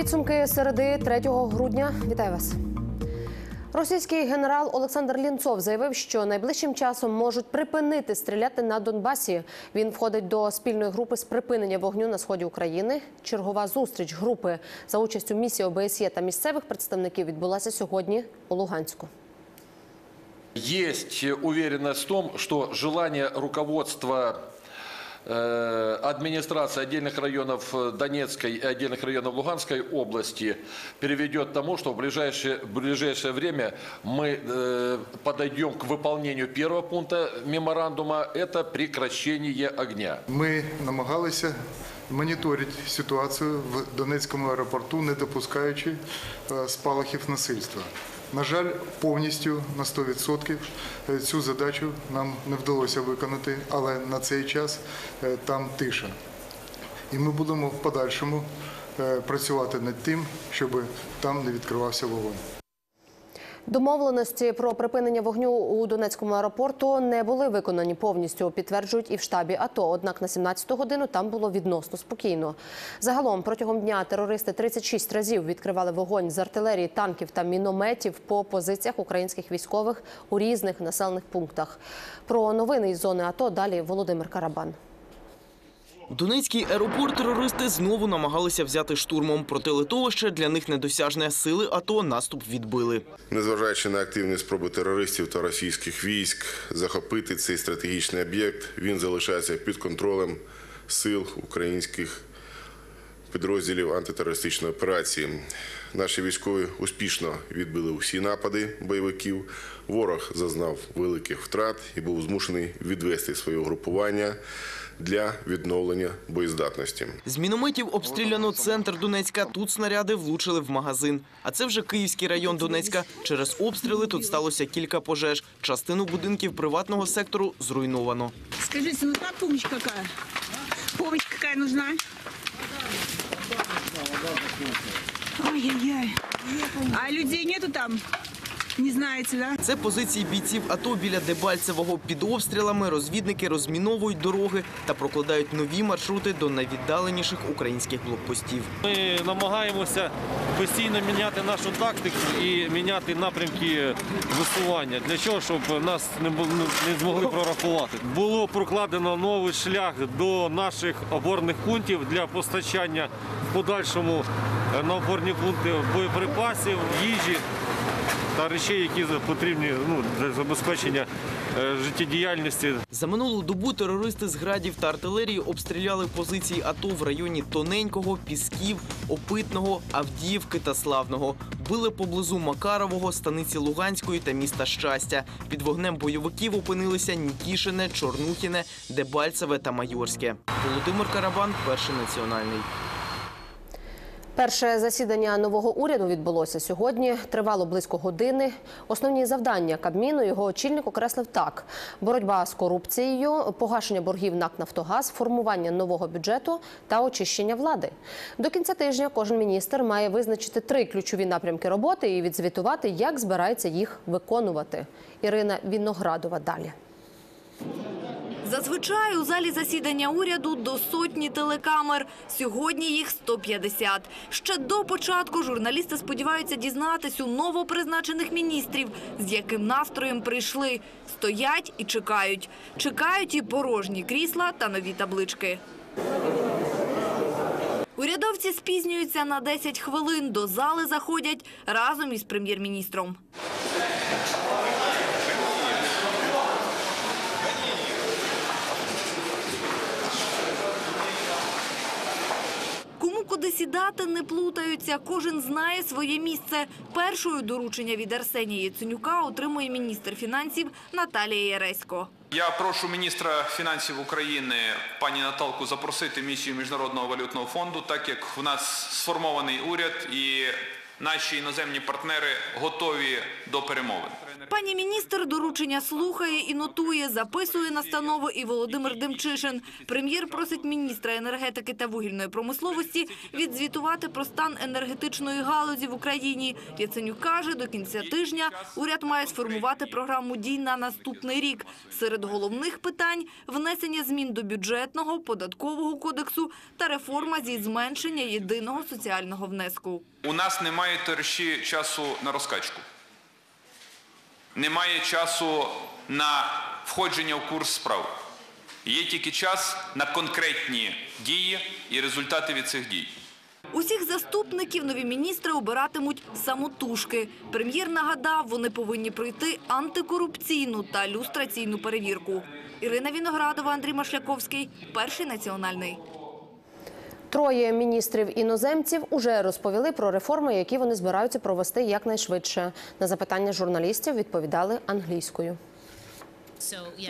Підсумки середи 3 грудня. Вітаю вас. Російський генерал Олександр Лінцов заявив, що найближчим часом можуть припинити стріляти на Донбасі. Він входить до спільної групи з припинення вогню на сході України. Чергова зустріч групи за участю місії ОБСЄ та місцевих представників відбулася сьогодні у Луганську. Есть уверенность в том, что желание руководства администрации отдельных районов э, Донецкой и отдельных районов Луганской области приведет к тому, что в ближайшее, в ближайшее время мы э, подойдем к выполнению первого пункта меморандума – это прекращение огня. Ми намагалися моніторити ситуацію в Донецькому аеропорту, не допускаючи е, спалахів насильства. На жаль, повністю на 100% цю задачу нам не вдалося виконати, але на цей час е, там тиша. І ми будемо в подальшому е, працювати над тим, щоб там не відкривався вогонь. Домовленості про припинення вогню у Донецькому аеропорту не були виконані повністю, підтверджують і в штабі АТО. Однак на 17-ту годину там було відносно спокійно. Загалом протягом дня терористи 36 разів відкривали вогонь з артилерії, танків та мінометів по позиціях українських військових у різних населених пунктах. Про новини із зони АТО далі Володимир Карабан. Донецький аеропорт терористи знову намагалися взяти штурмом. Проте литовище для них недосяжне. Сили АТО наступ відбили. Незважаючи на активні спроби терористів та російських військ захопити цей стратегічний об'єкт, він залишається під контролем сил українських підрозділів антитерористичної операції. Наші військові успішно відбили усі напади бойовиків. Ворог зазнав великих втрат і був змушений відвести своє угрупування для відновлення боєздатності. З мінометів обстріляно центр Донецька. Тут снаряди влучили в магазин. А це вже Київський район Донецька. Через обстріли тут сталося кілька пожеж. Частину будинків приватного сектору зруйновано. Скажите, нужна помощь какая? Помощь какая нужна? Ай-яй-яй. А людей нету там? Не знаете, да? Це позиції бійців АТО біля Дебальцевого. Під обстрілами розвідники розміновують дороги та прокладають нові маршрути до найвіддаленіших українських блокпостів. Ми намагаємося постійно міняти нашу тактику і міняти напрямки висування для чого, щоб нас не, не змогли прорахувати. Було прокладено новий шлях до наших опорних пунктів для постачання в подальшому на опорні пункти боєприпасів, їжі та речей, які потрібні ну, для забезпечення е, життєдіяльності За минулу добу терористи з градів та артилерії обстріляли позиції АТО в районі Тоненького, Пісків, Опитного, Авдіївки та Славного. Били поблизу Макарового, станиці Луганської та міста Щастя. Під вогнем бойовиків опинилися Нікішине, Чорнухіне, Дебальцеве та Майорське. Володимир Карабан, перший національний. Перше засідання нового уряду відбулося сьогодні. Тривало близько години. Основні завдання Кабміну його очільник окреслив так: боротьба з корупцією, погашення боргів НАК Нафтогаз, формування нового бюджету та очищення влади. До кінця тижня кожен міністр має визначити три ключові напрямки роботи і відзвітувати, як збирається їх виконувати. Ірина Віноградова далі. Зазвичай у залі засідання уряду до сотні телекамер. Сьогодні їх 150. Ще до початку журналісти сподіваються дізнатись у новопризначених міністрів, з яким настроєм прийшли. Стоять і чекають. Чекають і порожні крісла та нові таблички. Урядовці спізнюються на 10 хвилин. До зали заходять разом із прем'єр-міністром. Куди сідати, не плутаються. Кожен знає своє місце. Першою доручення від Арсенія Яценюка отримує міністр фінансів Наталія Яресько. Я прошу міністра фінансів України пані Наталку запросити місію Міжнародного валютного фонду, так як в нас сформований уряд і наші іноземні партнери готові до перемовин. Пані міністр доручення слухає і нотує, записує настанови і Володимир Демчишин. Прем'єр просить міністра енергетики та вугільної промисловості відзвітувати про стан енергетичної галузі в Україні. Яценюк каже, до кінця тижня уряд має сформувати програму дій на наступний рік. Серед головних питань – внесення змін до бюджетного, податкового кодексу та реформа зі зменшення єдиного соціального внеску. У нас немає товариші часу на розкачку. Немає часу на входження в курс справ. Є тільки час на конкретні дії і результати від цих дій. Усіх заступників нові міністри обиратимуть самотужки. Прем'єр нагадав, вони повинні пройти антикорупційну та люстраційну перевірку. Ірина Віноградова, Андрій Машляковський, Перший національний. Троє міністрів іноземців уже розповіли про реформи, які вони збираються провести якнайшвидше. На запитання журналістів відповідали англійською.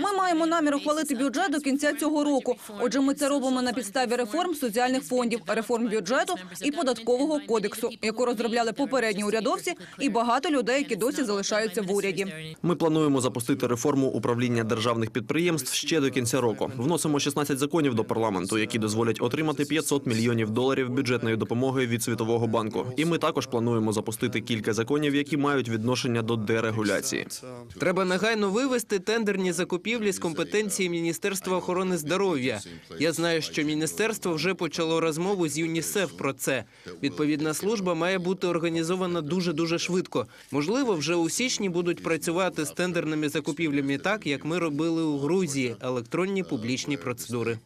Ми маємо намір ухвалити бюджет до кінця цього року. Отже, ми це робимо на підставі реформ соціальних фондів, реформ бюджету і податкового кодексу, яку розробляли попередні урядовці і багато людей, які досі залишаються в уряді. Ми плануємо запустити реформу управління державних підприємств ще до кінця року. Вносимо 16 законів до парламенту, які дозволять отримати 500 мільйонів доларів бюджетної допомоги від Світового банку. І ми також плануємо запустити кілька законів, які мають відношення до дерегуляції. Треба негайно вивести тендерні закупівлі з компетенції Міністерства охорони здоров'я. Я знаю, що міністерство вже почало розмову з ЮНІСЕФ про це. Відповідна служба має бути організована дуже дуже швидко. Можливо, вже у січні будуть працювати з тендерними закупівлями, так як ми робили у Грузії електронні публічні процедури.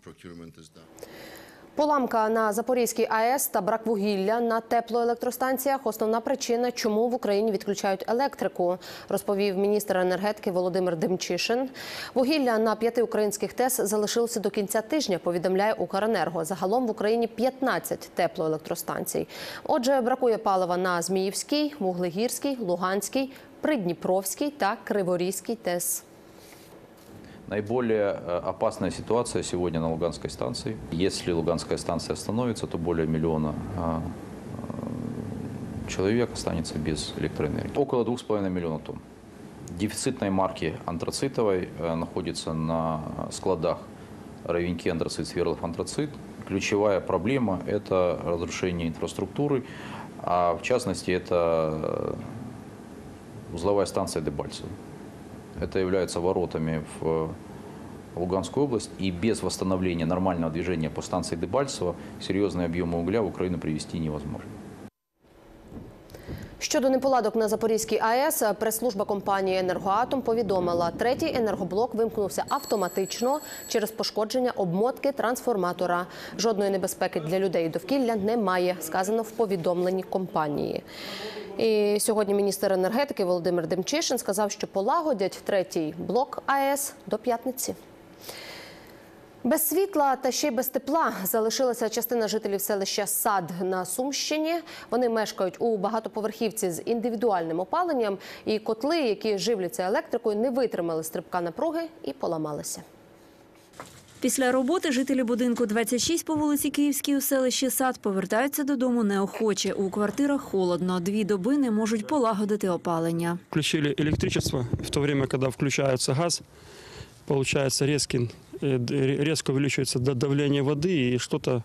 Поламка на Запорізькій АЕС та брак вугілля на теплоелектростанціях – основна причина, чому в Україні відключають електрику, розповів міністр енергетики Володимир Демчишин. Вугілля на п'яти українських ТЕС залишилося до кінця тижня, повідомляє Укренерго. Загалом в Україні 15 теплоелектростанцій. Отже, бракує палива на Зміївській, Вуглегірській, Луганській, Придніпровській та Криворізькій ТЕС. Наиболее э, опасная ситуация сегодня на Луганской станции. Если Луганская станция остановится, то более миллиона а, э, человек останется без электроэнергии. Около 2,5 миллиона тонн. Дефицитной марки антрацитовой э, находится на складах Ровеньки антрацит, Сверлов антрацит. Ключевая проблема – это разрушение инфраструктуры, а в частности это э, узловая станция Дебальцево. Это является воротами в Луганскую область, и без восстановления нормального движения по станции Дебальцево серьезные объемы угля в Украину привезти невозможно. Щодо неполадок на Запорізькій АЕС, прес-служба компанії «Енергоатом» повідомила, третій енергоблок вимкнувся автоматично через пошкодження обмотки трансформатора. Жодної небезпеки для людей і довкілля немає, сказано в повідомленні компанії. І сьогодні міністр енергетики Володимир Демчишин сказав, що полагодять третій блок АЕС до п'ятниці. Без світла та ще й без тепла залишилася частина жителів селища Сад на Сумщині. Вони мешкають у багатоповерхівці з індивідуальним опаленням, і котли, які живляться електрикою, не витримали стрибка напруги і поламалися. Після роботи жителі будинку 26 по вулиці Київській у селищі Сад повертаються додому неохоче. У квартирах холодно. Дві доби не можуть полагодити опалення. Включили электричество в то время, когда включается газ, получается резкий, э, д- резко увеличивается д- давление воды и что-то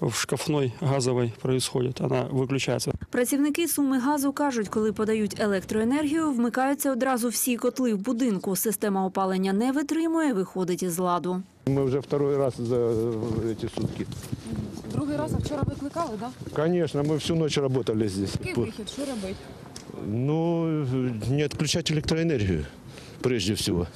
в шкафной газовой происходит. Она выключается. Працівники суми газу кажуть, коли подають електроенергію, вмикаються одразу всі котли в будинку. Система опалення не витримує, виходить із ладу. Мы уже второй раз за эти сутки. Другий раз, а вчора викликали, так? Конечно, мы всю ночь работали здесь. Який вихід? Що робити? Ну, не отключать электроэнергию, прежде всего.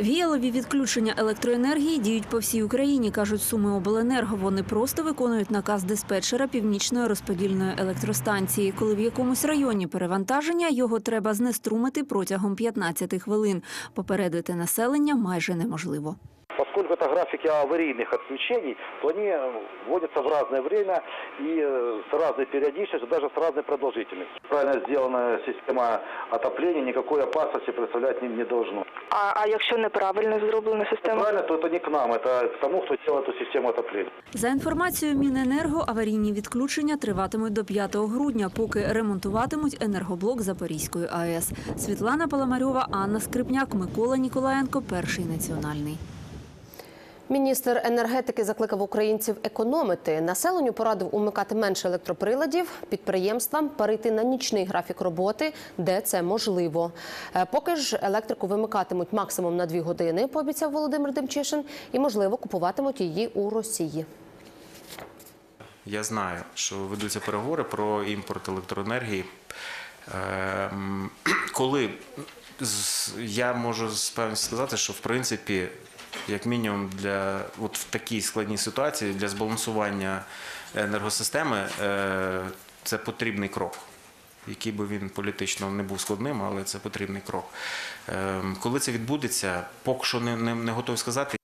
Віялові відключення електроенергії діють по всій Україні, кажуть суми обленерго. Вони просто виконують наказ диспетчера північної розподільної електростанції. Коли в якомусь районі перевантаження, його треба знеструмити протягом 15 хвилин. Попередити населення майже неможливо поскольку это графики аварийных отключений, то они э, вводятся в разное время и э, с разной периодичностью, даже с разной продолжительностью. Правильно сделанная система отопления никакой опасности представлять не, не должно. А, а якщо неправильно зроблена система? Правильно, то это не к нам, это к тому, кто делал эту систему отопления. За інформацією Міненерго, аварійні відключення триватимуть до 5 грудня, поки ремонтуватимуть енергоблок Запорізької АЕС. Світлана Паламарьова, Анна Скрипняк, Микола Ніколаєнко, перший національний. Міністр енергетики закликав українців економити. Населенню порадив умикати менше електроприладів, підприємствам перейти на нічний графік роботи, де це можливо. Е, Поки ж електрику вимикатимуть максимум на дві години, пообіцяв Володимир Демчишин, і можливо купуватимуть її у Росії. Я знаю, що ведуться переговори про імпорт електроенергії. Ем, Коли я можу з певністю сказати, що в принципі, як мінімум, для от в такій складній ситуації для збалансування енергосистеми е, це потрібний крок. Який би він політично не був складним, але це потрібний крок. Ем, Коли це відбудеться, поки що не, не, не готовий сказати.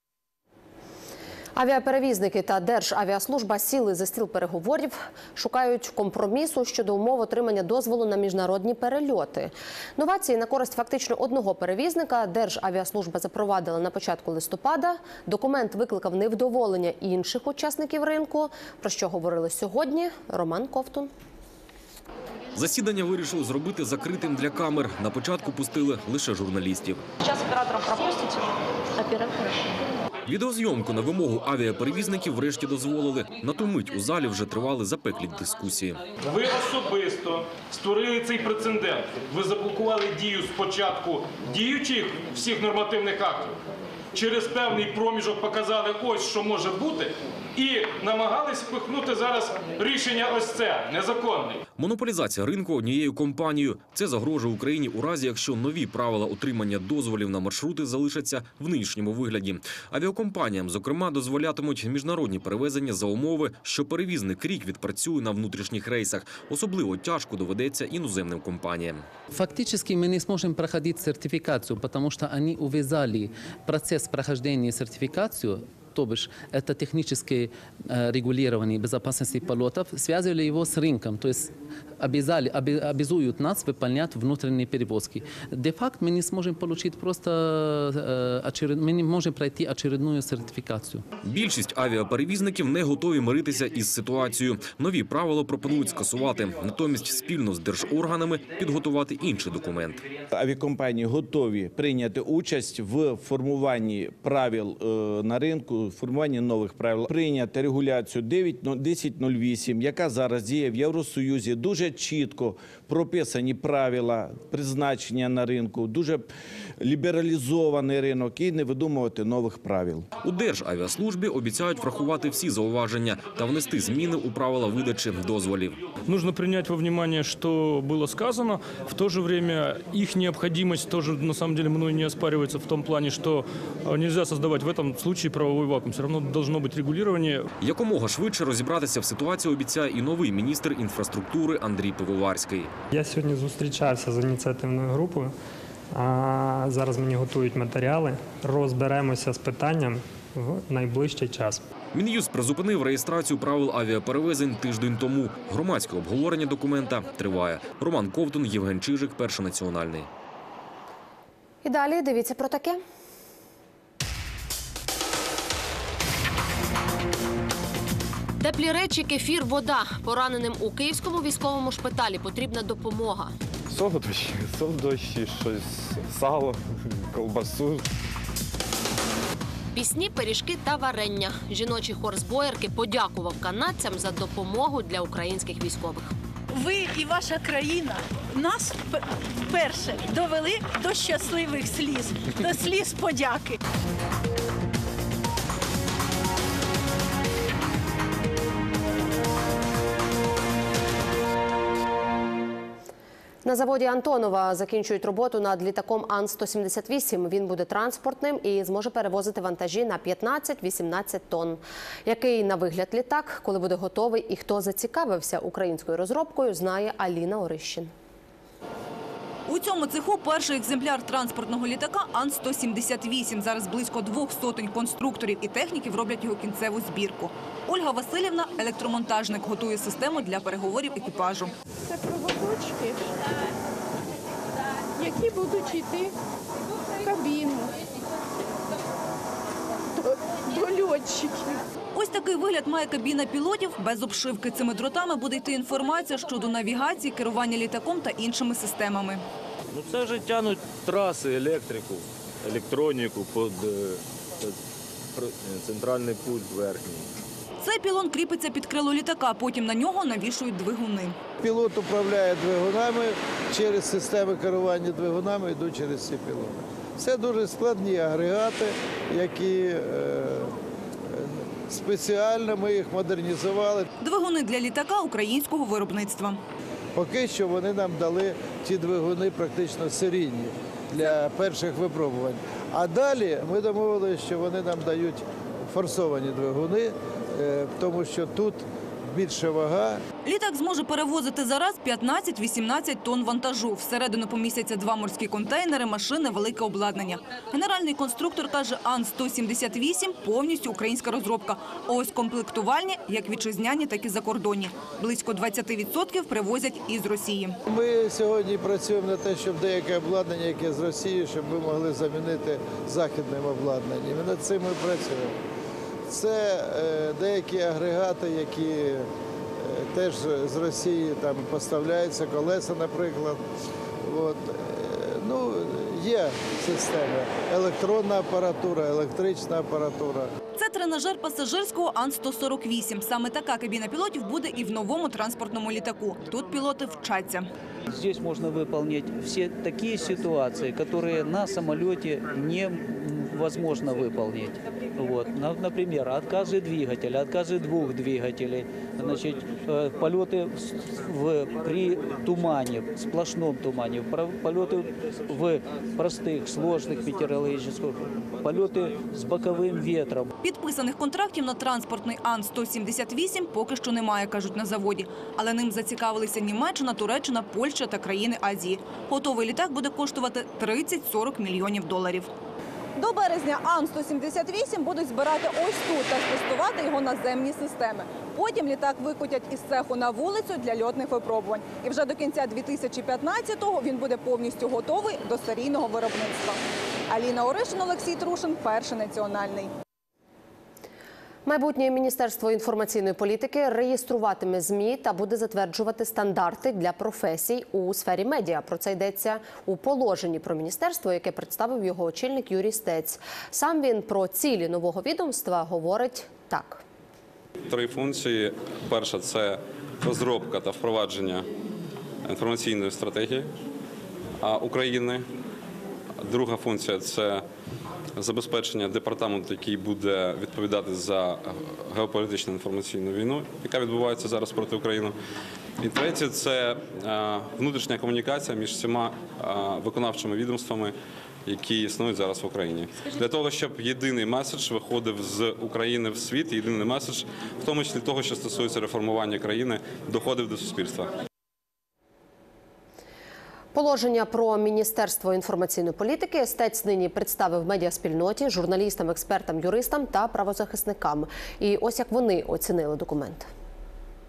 Авіаперевізники та Державіаслужба сіли за стіл переговорів, шукають компромісу щодо умов отримання дозволу на міжнародні перельоти. Новації на користь фактично одного перевізника Державіаслужба запровадила на початку листопада. Документ викликав невдоволення інших учасників ринку. Про що говорили сьогодні? Роман Ковтун. Засідання вирішили зробити закритим для камер. На початку пустили лише журналістів. Сейчас операторов пропустите? Оператор. Відеозйомку на вимогу авіаперевізників врешті дозволили. На ту мить у залі вже тривали запеклі дискусії. Ви особисто створили цей прецедент. Ви заблокували дію спочатку діючих всіх нормативних актів. Через певний проміжок показали ось що може бути, і намагались впихнути зараз рішення ось це незаконне. Монополізація ринку однією компанією це загрожує Україні у разі, якщо нові правила отримання дозволів на маршрути залишаться в нинішньому вигляді. Авіакомпаніям, зокрема, дозволятимуть міжнародні перевезення за умови, що перевізник рік відпрацює на внутрішніх рейсах. Особливо тяжко доведеться іноземним компаніям. Фактически мы не сможем проходить сертификацию, потому что они увязали процесс прохождения сертификацию то бишь это техническое э, регулирование безопасности полетов, связывали его с рынком, то есть обязали, оби- обязуют нас выполнять внутренние перевозки. Де-факто мы не сможем получить просто, э, очеред- мы не можем пройти очередную сертификацию. Більшість авіаперевізників не готові миритися із ситуацією. Нові правила пропонують скасувати, натомість спільно з держорганами підготувати інший документ. Авіакомпанії готові прийняти участь в формуванні правил е, на ринку, формуванні нових правил, прийняти регуляцію 9 ну, 1008, яка зараз діє в Євросоюзі. Дуже чітко прописані правила призначення на ринку, дуже лібералізований ринок і не видумувати нових правил. У Державіаслужбі обіцяють врахувати всі зауваження та внести зміни у правила видачі дозволів. Нужно принять во внимание, что было сказано. В то же время их необходимость тоже на самом деле мной не оспаривается в том плане, что э, нельзя создавать в этом случае правовой вакуум. Все равно должно быть регулирование. Якомога швидше розібратися в ситуації обіцяє і новий міністр інфраструктури Андрій Пивоварський. Я сьогодні зустрічався з ініціативною групою. А зараз мені готують матеріали. Розберемося з питанням в найближчий час. Мін'юз призупинив реєстрацію правил авіаперевезень тиждень тому. Громадське обговорення документа триває. Роман Ковтун, Євген Чижик, перший національний. І далі дивіться про таке. Теплі речі, кефір, вода. Пораненим у київському військовому шпиталі потрібна допомога. Солодощі, солодощі, щось, сало, ковбасу. Пісні, пиріжки та варення. Жіночий хор з боярки подякував канадцям за допомогу для українських військових. Ви і ваша країна нас перше довели до щасливих сліз, до сліз подяки. На заводі Антонова закінчують роботу над літаком Ан-178. Він буде транспортним і зможе перевозити вантажі на 15-18 тонн. Який на вигляд літак, коли буде готовий і хто зацікавився українською розробкою, знає Аліна Орищин. У цьому цеху перший екземпляр транспортного літака Ан-178. Зараз близько двох сотень конструкторів і техніків роблять його кінцеву збірку. Ольга Васильівна, електромонтажник, готує систему для переговорів екіпажу. Це проводочки, які будуть йти в кабіну до, до льотчиків. Ось такий вигляд має кабіна пілотів. Без обшивки цими дротами буде йти інформація щодо навігації, керування літаком та іншими системами. Ну це вже тягнуть траси, електрику, електроніку під е, е, центральний пульт верхній. Цей пілон кріпиться під крило літака, потім на нього навішують двигуни. Пілот управляє двигунами через системи керування двигунами йдуть через ці пілони. Це дуже складні агрегати, які е, спеціально ми їх модернізували. Двигуни для літака українського виробництва. Поки що вони нам дали ті двигуни практично серійні для перших випробувань. А далі ми домовилися, що вони нам дають форсовані двигуни, е, тому що тут більша вага, Літак зможе перевозити за раз 15-18 тонн вантажу. Всередину помістяться два морські контейнери, машини, велике обладнання. Генеральний конструктор каже, Ан-178 – повністю українська розробка. А ось комплектувальні, як вітчизняні, так і закордонні. Близько 20% привозять із Росії. Ми сьогодні працюємо на те, щоб деяке обладнання, яке з Росії, щоб ми могли замінити західним обладнанням. І над цим ми працюємо. Це е, деякі агрегати, які е, теж з Росії там поставляються, колеса, наприклад. От. Е, ну, є системи. Електронна апаратура, електрична апаратура. Це тренажер пасажирського Ан-148. Саме така кабіна пілотів буде і в новому транспортному літаку. Тут пілоти вчаться. Здесь можно выполнить все такие ситуации, которые на самолете невозможно выполнить. Вот. На- Например, отказы двигателя, отказы двух двигателей, значит, э, полеты с- в, при тумане, сплошном тумане, про- полеты в простых, сложных метеорологических, полеты с боковым ветром. Підписаних контрактів на транспортний Ан-178 поки що немає, кажуть на заводі. Але ним зацікавилися Німеччина, Туреччина, Польща та країни Азії. Готовий літак буде коштувати 30-40 мільйонів доларів. До березня Ан-178 будуть збирати ось тут та тестувати його наземні системи. Потім літак викотять із цеху на вулицю для льотних випробувань. І вже до кінця 2015-го він буде повністю готовий до серійного виробництва. Аліна Оришин, Олексій Трушин, перший національний. Майбутнє міністерство інформаційної політики реєструватиме змі та буде затверджувати стандарти для професій у сфері медіа. Про це йдеться у положенні про міністерство, яке представив його очільник Юрій Стець. Сам він про цілі нового відомства говорить так. Три функції. Перша це розробка та впровадження інформаційної стратегії України. Друга функція це забезпечення департаменту, який буде відповідати за геополітичну інформаційну війну, яка відбувається зараз проти України. І третє це е, внутрішня комунікація між всіма е, виконавчими відомствами, які існують зараз в Україні, для того, щоб єдиний меседж виходив з України в світ, єдиний меседж, в тому числі того, що стосується реформування країни, доходив до суспільства. Положення про міністерство інформаційної політики стець нині представив медіаспільноті, журналістам, експертам, юристам та правозахисникам. І ось як вони оцінили документ.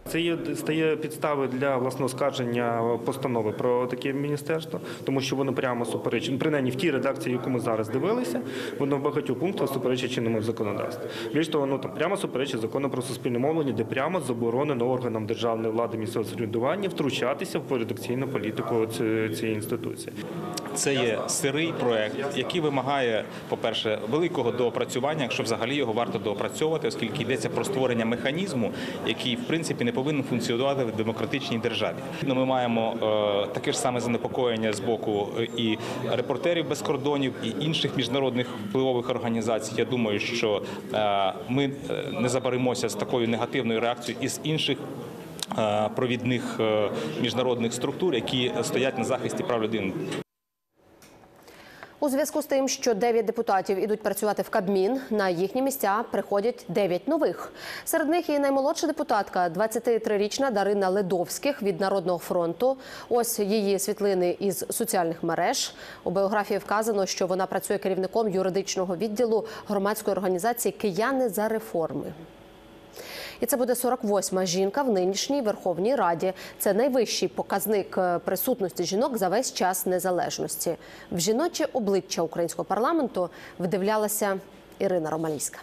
Це є стає підставою для власного скарження постанови про таке міністерство, тому що воно прямо суперечить, ну, принаймні в тій редакції, яку ми зараз дивилися, воно в багатьох пунктах суперечить чинному законодавству. Більш того, воно там прямо суперечить закону про суспільне мовлення, де прямо заборонено органам державної влади місцевого самоврядування втручатися в редакційну політику цієї інституції. Це є сирий проект, який вимагає, по-перше, великого доопрацювання, якщо взагалі його варто доопрацьовувати, оскільки йдеться про створення механізму, який в принципі не повинен функціонувати в демократичній державі. Ну, Ми маємо е, таке ж саме занепокоєння з боку е, і репортерів без кордонів, і інших міжнародних впливових організацій. Я думаю, що е, ми не заберемося з такою негативною реакцією із інших. е, Провідних міжнародних структур, які стоять на захисті прав людини. У зв'язку з тим, що 9 депутатів ідуть працювати в Кабмін, на їхні місця приходять 9 нових. Серед них і наймолодша депутатка, 23-річна Дарина Ледовських від Народного фронту. Ось її світлини із соціальних мереж. У біографії вказано, що вона працює керівником юридичного відділу громадської організації Кияни за реформи. І це буде 48-ма жінка в нинішній Верховній Раді. Це найвищий показник е, присутності жінок за весь час незалежності. В жіноче обличчя українського парламенту вдивлялася Ірина Романівська.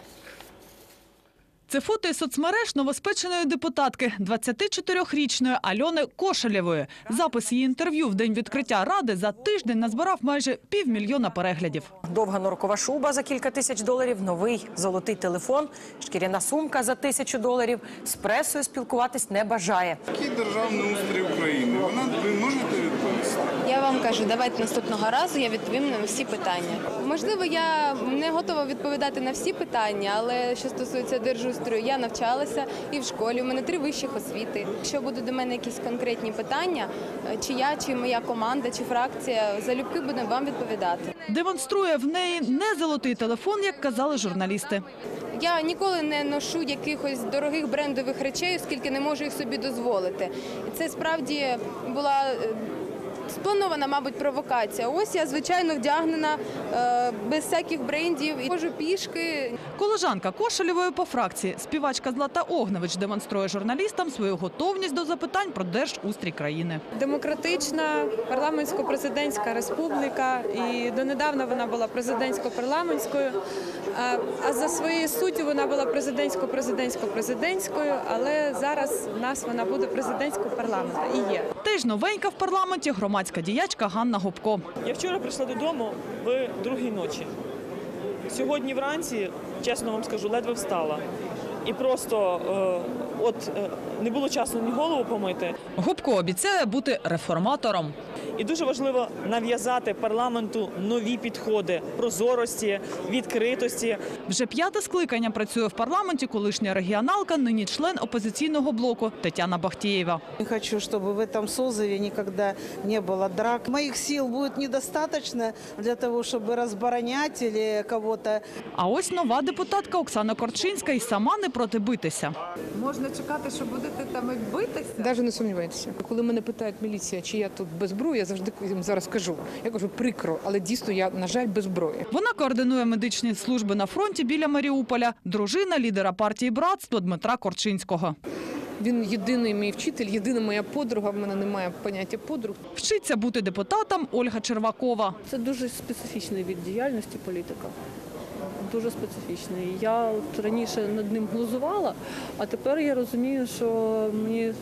Це фото із соцмереж новоспеченої депутатки 24-річної Альони Кошелєвої. Запис її інтерв'ю в день відкриття ради за тиждень назбирав майже півмільйона переглядів. Довга норкова шуба за кілька тисяч доларів, новий золотий телефон, шкіряна сумка за тисячу доларів. З пресою спілкуватись не бажає. Який державний устрій України? Вона ви можете? Я вам кажу, давайте наступного разу я відповім на всі питання. Можливо, я не готова відповідати на всі питання, але що стосується держустрою, я навчалася і в школі. У мене три вищих освіти. Якщо будуть до мене якісь конкретні питання, е, чи я, чи моя команда, чи фракція, залюбки будемо вам відповідати. Демонструє в неї не золотий телефон, як казали журналісти. Я ніколи не ношу якихось дорогих брендових речей, оскільки не можу їх собі дозволити. Це справді була. Спланована, мабуть, провокація. Ось я звичайно вдягнена е, без всяких брендів і ходжу пішки. Колежанка Кошелєвої по фракції, співачка Злата Огневич демонструє журналістам свою готовність до запитань про держустрій країни. Демократична парламентсько-президентська республіка, і донедавна вона була президентсько-парламентською. А- за своєю суттю вона була президентсько-президентсько-президентською, але зараз в нас вона буде президентсько-парламента і є. Теж новенька в парламенті громадська діячка Ганна Гопко. Я вчора прийшла додому в другій ночі. Сьогодні вранці, чесно вам скажу, ледве встала. І просто е, от е, не було часу ні голову помити. Гопко обіцяє бути реформатором. І дуже важливо нав'язати парламенту нові підходи прозорості, відкритості. Вже п'яте скликання працює в парламенті колишня регіоналка, нині член опозиційного блоку Тетяна Бахтієва. Не хочу, чтобы в этом созыве никогда не было драк. Моих сил будет недостаточно для того, чтобы разборонять или кого-то. А ось нова депутатка Оксана Корчинська і сама не проти битися. Можна чекати, що будете там і битися? Навіть не сумнівайтеся. Коли мене питають міліція, чи я тут без зброї, я завжди їм зараз кажу. Я кажу прикро, але дійсно я, на жаль, без зброї. Вона координує медичні служби на фронті біля Маріуполя. Дружина лідера партії братство Дмитра Корчинського. Він єдиний мій вчитель, єдина моя подруга. В мене немає поняття подруг. Вчиться бути депутатом Ольга Червакова. Це дуже специфічний від діяльності політика. Дуже специфічний. Я от раніше над ним глузувала, а тепер я розумію, що мені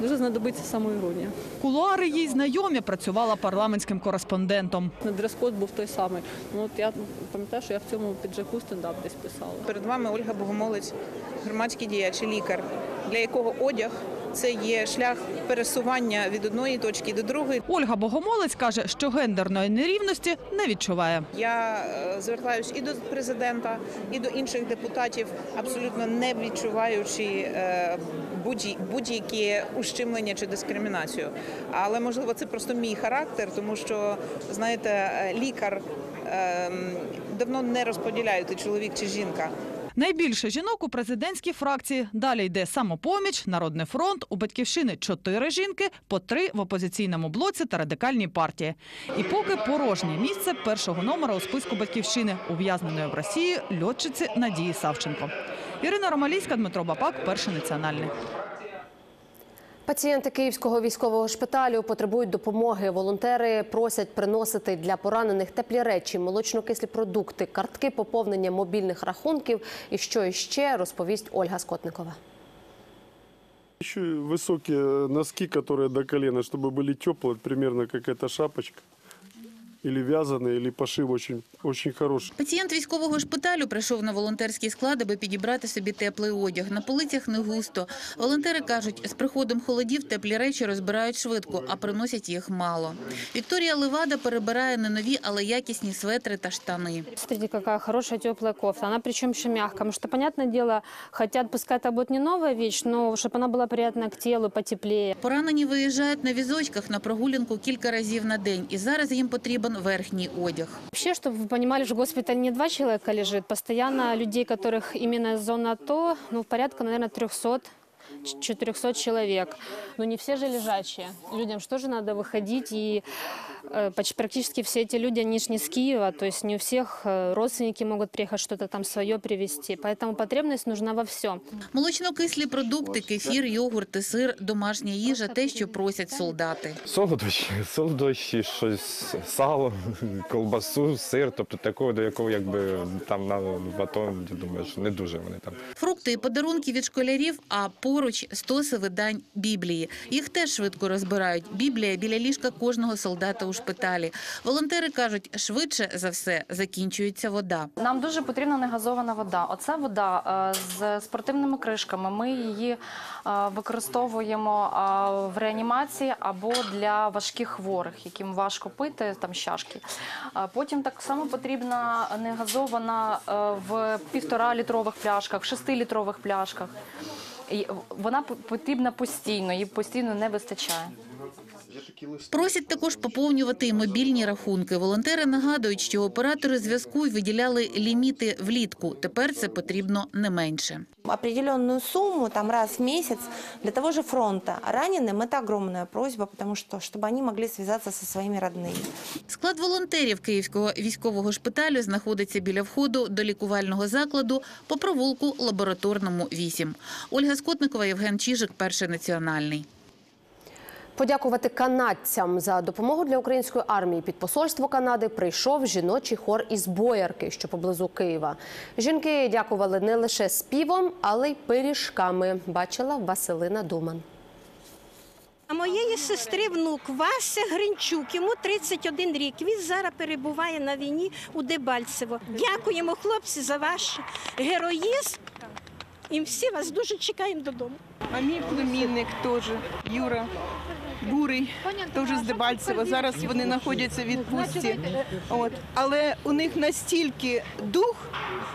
дуже знадобиться самоіронія. Кулуари їй знайомі, працювала парламентським кореспондентом. Дрес-код був той самий. Ну от я пам'ятаю, що я в цьому піджаку стендап десь писала. Перед вами Ольга Богомолець, громадський діяч, лікар, для якого одяг це є шлях пересування від одної точки до другої. Ольга Богомолець каже, що гендерної нерівності не відчуває. Я е, звертаюсь і до президента, і до інших депутатів, абсолютно не відчуваючи е, будь- будь-які ущемлення чи дискримінацію. Але можливо це просто мій характер, тому що знаєте, е, лікар е, давно не розподіляють, чоловік чи жінка. Найбільше жінок у президентській фракції. Далі йде самопоміч, Народний фронт. У батьківщини чотири жінки, по три в опозиційному блоці та радикальній партії. І поки порожнє місце першого номера у списку батьківщини, ув'язненої в Росії льотчиці Надії Савченко. Ірина Ромалійська, Дмитро Бапак, перший національний. Пацієнти Київського військового шпиталю потребують допомоги. Волонтери просять приносити для поранених теплі речі, молочно-кислі продукти, картки поповнення мобільних рахунків. І що іще розповість Ольга Скотникова. Еще и высокие носки, которые до колена, чтобы были теплые, примерно как эта шапочка. Или вязаные, или пошив очень, очень хороший. Пацієнт військового шпиталю прийшов на волонтерський склад, аби підібрати собі теплий одяг. На полицях не густо. Волонтери кажуть, з приходом холодів теплі речі розбирають швидко, а приносять їх мало. Вікторія Левада перебирає не нові, але якісні светри та штани. Смотрите, какая хорошая теплая кофта. Она причем еще мягкая. Потому что, понятное дело, хотят, пускай это будет не новая вещь, но чтобы она была приятна к телу, потеплее. Поранені виїжджають на візочках на прогулянку кілька разів на день, і зараз їм потрібен мільйон верхній одяг. Вообще, чтобы вы понимали, что в госпитале не два человека лежит. Постоянно людей, которых именно из зоны АТО, ну, порядка, наверное, 300 ч- 400 человек. Но не все же лежачие. Людям что же надо выходить. И э, поч- практически все эти люди, они ж не с Киева. То есть не у всех э, родственники могут приехать что-то там свое привезти. Поэтому потребность нужна во всем. Молочнокислі продукти, кефір, йогурти, сир, домашня їжа – те, що просять солдати. Солодощі, солодощі, щось, сало, колбасу, сир, тобто такого, до якого якби там на батон, я думаю, що не дуже вони там. Фрукти і подарунки від школярів, а поруч стоси видань Біблії. Їх теж швидко розбирають. Біблія біля ліжка кожного солдата у шпиталі. Волонтери кажуть, швидше за все закінчується вода. Нам дуже потрібна негазована вода. Оце вода е, з спортивними кришками. Ми її е, використовуємо е, в реанімації або для важких хворих, яким важко пити там з Потім так само потрібна негазована в півтора літрових пляшках, в шестилітрових пляшках. Вона потрібна постійно, її постійно не вистачає. Просять також поповнювати і мобільні рахунки. Волонтери нагадують, що оператори зв'язку виділяли ліміти влітку. Тепер це потрібно не менше. определенную сумму, там раз в месяц, для того же фронта. А раненым это огромная просьба, потому что, чтобы они могли связаться со своими родными. Склад волонтерів Київського військового шпиталю знаходиться біля входу до лікувального закладу по провулку Лабораторному 8. Ольга Скотникова, Євген Чижик, Перший національний. Подякувати канадцям за допомогу для української армії під посольство Канади прийшов жіночий хор із Боярки, що поблизу Києва. Жінки дякували не лише співом, але й пиріжками. Бачила Василина Думан. А моєї сестри внук Вася Гринчук, йому 31 рік. Він зараз перебуває на війні у Дебальцево. Дякуємо, хлопці, за ваш героїзм. І всі вас дуже чекаємо додому. А мій племінник теж, Юра Бурий, теж з Дебальцева. Зараз вони знаходяться в відпустці. От. Але у них настільки дух,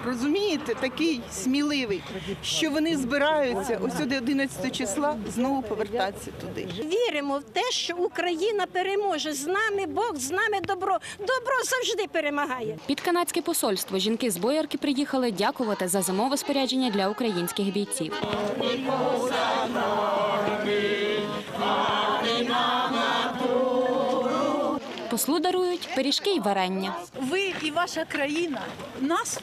розумієте, такий сміливий, що вони збираються ось сюди 11 числа знову повертатися туди. Віримо в те, що Україна переможе. З нами Бог, з нами добро. Добро завжди перемагає. Під канадське посольство жінки з боярки приїхали дякувати за зимове спорядження для українських бійців. Послу дарують пиріжки й варення. Ви і ваша країна нас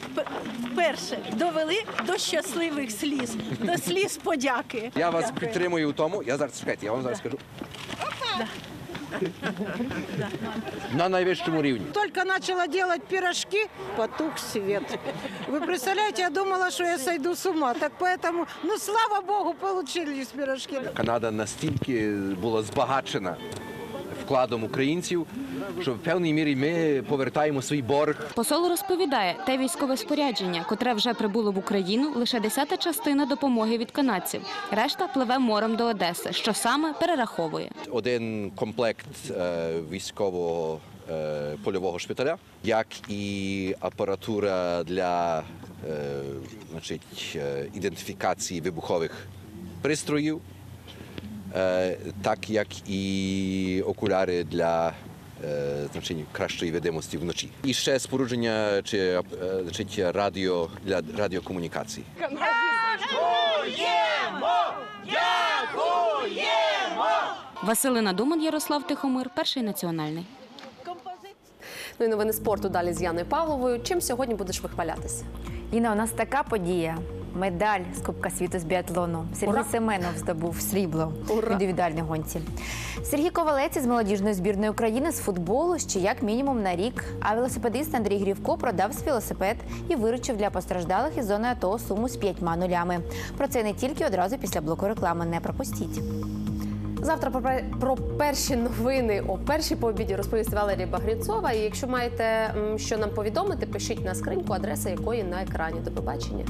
вперше довели до щасливих сліз, до сліз подяки. Я вас підтримую у тому. Я зараз чекайте, я вам зараз скажу. На найвищому рівні. Только начала делать пирожки, потух свет. Вы представляете, я думала, что я сойду с ума. Так поэтому, ну слава богу, получились пирожки. Канада настільки була збагачена вкладом українців, що в певній мірі ми повертаємо свій борг. Посол розповідає, те військове спорядження, котре вже прибуло в Україну, лише десята частина допомоги від канадців. Решта пливе морем до Одеси, що саме перераховує. Один комплект е, військового е, польового шпиталя, як і апаратура для е, значить, ідентифікації вибухових пристроїв, так як і окуляри для е, значить, кращої видимості вночі. І ще спорудження чи е, значить, радіо для радіокомунікацій. Василина Думан, Ярослав Тихомир, перший національний. Ну і новини спорту далі з Яною Павловою. Чим сьогодні будеш вихвалятися? Інна, у нас така подія. Медаль з Кубка світу з біатлону. Сергій Ура! Семенов здобув срібло в індивідуальній гонці. Сергій Ковалець із молодіжної збірної України з футболу ще як мінімум на рік. А велосипедист Андрій Грівко продав свій велосипед і виручив для постраждалих із зони АТО суму з п'ятьма нулями. Про це не тільки одразу після блоку реклами. Не пропустіть. Завтра про, про перші новини о першій по обіді розповість Валерія Багріцова. І якщо маєте що нам повідомити, пишіть на скриньку, адреса якої на екрані. До побачення.